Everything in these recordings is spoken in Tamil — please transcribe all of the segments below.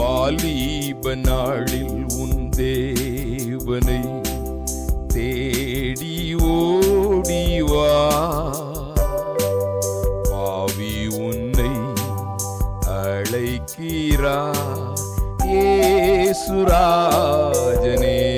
வாலிப நாளில் உன் தேவனை தேடி ஓடிவா பாவி உன்னை அழைக்கிறா. ஏசுராஜனே.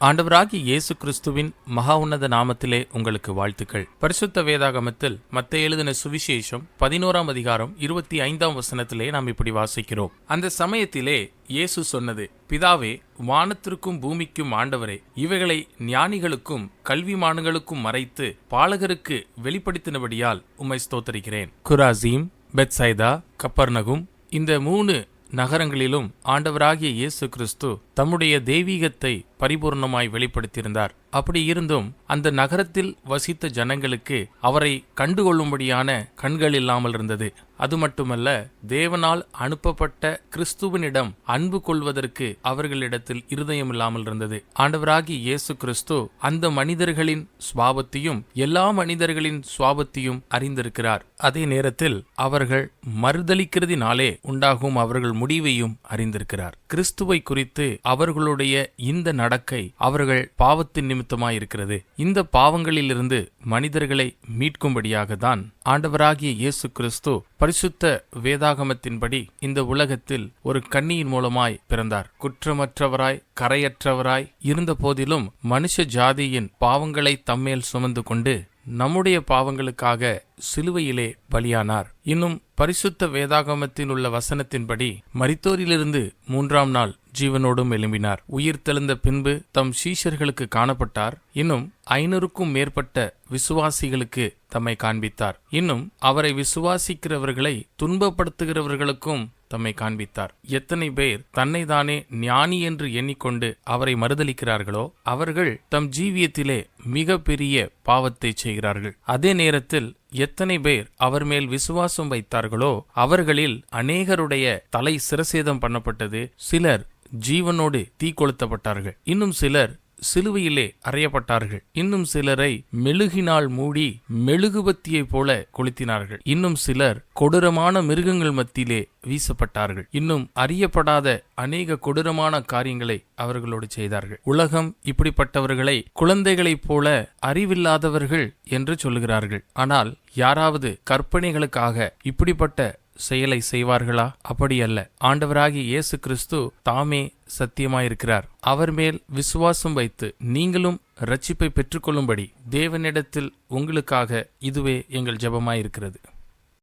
ஆண்டவராகி இயேசு கிறிஸ்துவின் மகா உன்னத நாமத்திலே உங்களுக்கு வாழ்த்துக்கள். பரிசுத்த வேதாகமத்தில் மத்த எழுதின சுவிசேஷம் பதினோராம் அதிகாரம் இருபத்தி ஐந்தாம் வசனத்திலே நாம் இப்படி வாசிக்கிறோம். அந்த சமயத்திலே இயேசு சொன்னது பிதாவே வானத்திற்கும் பூமிக்கும் ஆண்டவரே இவைகளை ஞானிகளுக்கும் கல்விமான்களுக்கும் மறைத்து பாலகருக்கு வெளிப்படுத்தினபடியால் உம்மை ஸ்தோத்தரிக்கிறேன். குராசீம் பெட்சைதா கப்பர்னகும் இந்த மூணு நகரங்களிலும் ஆண்டவராகிய இயேசு கிறிஸ்து தம்முடைய தெய்வீகத்தை பரிபூர்ணமாய் வெளிப்படுத்தியிருந்தார். அப்படி இருந்தும் அந்த நகரத்தில் வசித்த ஜனங்களுக்கு அவரை கண்டுகொள்ளும்படியான கண்கள் இல்லாமல் இருந்தது. அது மட்டுமல்ல தேவனால் அனுப்பப்பட்ட கிறிஸ்துவனிடம் அன்பு கொள்வதற்கு அவர்களிடத்தில் இருதயம் இல்லாமல் இருந்தது. ஆண்டவராகி இயேசு கிறிஸ்து அந்த மனிதர்களின் சுவாபத்தையும் எல்லா மனிதர்களின் சுவாபத்தையும் அறிந்திருக்கிறார். அதே நேரத்தில் அவர்கள் மறுதளிக்கிறதினாலே உண்டாகும் அவர்கள் முடிவையும் அறிந்திருக்கிறார். கிறிஸ்துவை குறித்து அவர்களுடைய இந்த நடக்கை அவர்கள் பாவத்தின் நிமித்தமாயிருக்கிறது இந்த பாவங்களிலிருந்து மனிதர்களை மீட்கும்படியாக தான் ஆண்டவராகிய இயேசு கிறிஸ்து பரிசுத்த வேதாகமத்தின்படி இந்த உலகத்தில் ஒரு கன்னியின் மூலமாய் பிறந்தார். குற்றமற்றவராய் கரையற்றவராய் இருந்த போதிலும் மனுஷ ஜாதியின் பாவங்களை தம்மேல் சுமந்து கொண்டு நம்முடைய பாவங்களுக்காக சிலுவையிலே பலியானார். இன்னும் பரிசுத்த வேதாகமத்தில் உள்ள வசனத்தின்படி மரித்தோரிலிருந்து மூன்றாம் நாள் ஜீவனோடும் எழும்பினார். உயிர் தெழுந்த பின்பு தம் சீஷர்களுக்கு காணப்பட்டார். இன்னும் ஐநூறுக்கும் மேற்பட்ட விசுவாசிகளுக்கு தம்மை காண்பித்தார். இன்னும் அவரை விசுவாசிக்கிறவர்களை துன்பப்படுத்துகிறவர்களுக்கும் தம்மை காண்பித்தார். எத்தனை பேர் தன்னை தானே ஞானி என்று எண்ணிக்கொண்டு அவரை மறுதளிக்கிறார்களோ அவர்கள் தம் ஜீவியத்திலே மிக பெரிய பாவத்தை செய்கிறார்கள். அதே நேரத்தில் எத்தனை பேர் அவர் மேல் விசுவாசம் வைத்தார்களோ அவர்களில் அநேகருடைய தலை சிரசேதம் பண்ணப்பட்டது. சிலர் ஜீவனோடு தீ கொளுத்தப்பட்டார்கள். இன்னும் சிலர் சிலுவையிலே அறையப்பட்டார்கள். இன்னும் சிலரை மெழுகினால் மூடி மெழுகுபத்தியைப் போல கொளுத்தினார்கள். இன்னும் சிலர் கொடூரமான மிருகங்கள் மத்தியிலே வீசப்பட்டார்கள். இன்னும் அறியப்படாத அநேக கொடூரமான காரியங்களை அவர்களோடு செய்தார்கள். உலகம் இப்படிப்பட்டவர்களை குழந்தைகளைப் போல அறிவில்லாதவர்கள் என்று சொல்லுகிறார்கள். ஆனால் யாராவது கற்பனைகளுக்காக இப்படிப்பட்ட செயலை செய்வார்களா? அப்படியல்ல. ஆண்டவராகிய இயேசு கிறிஸ்து தாமே சத்தியமாயிருக்கிறார். அவர் மேல் விசுவாசம் வைத்து நீங்களும் ரட்சிப்பை பெற்றுக்கொள்ளும்படி தேவனிடத்தில் உங்களுக்காக இதுவே எங்கள் ஜெபமாயிருக்கிறது.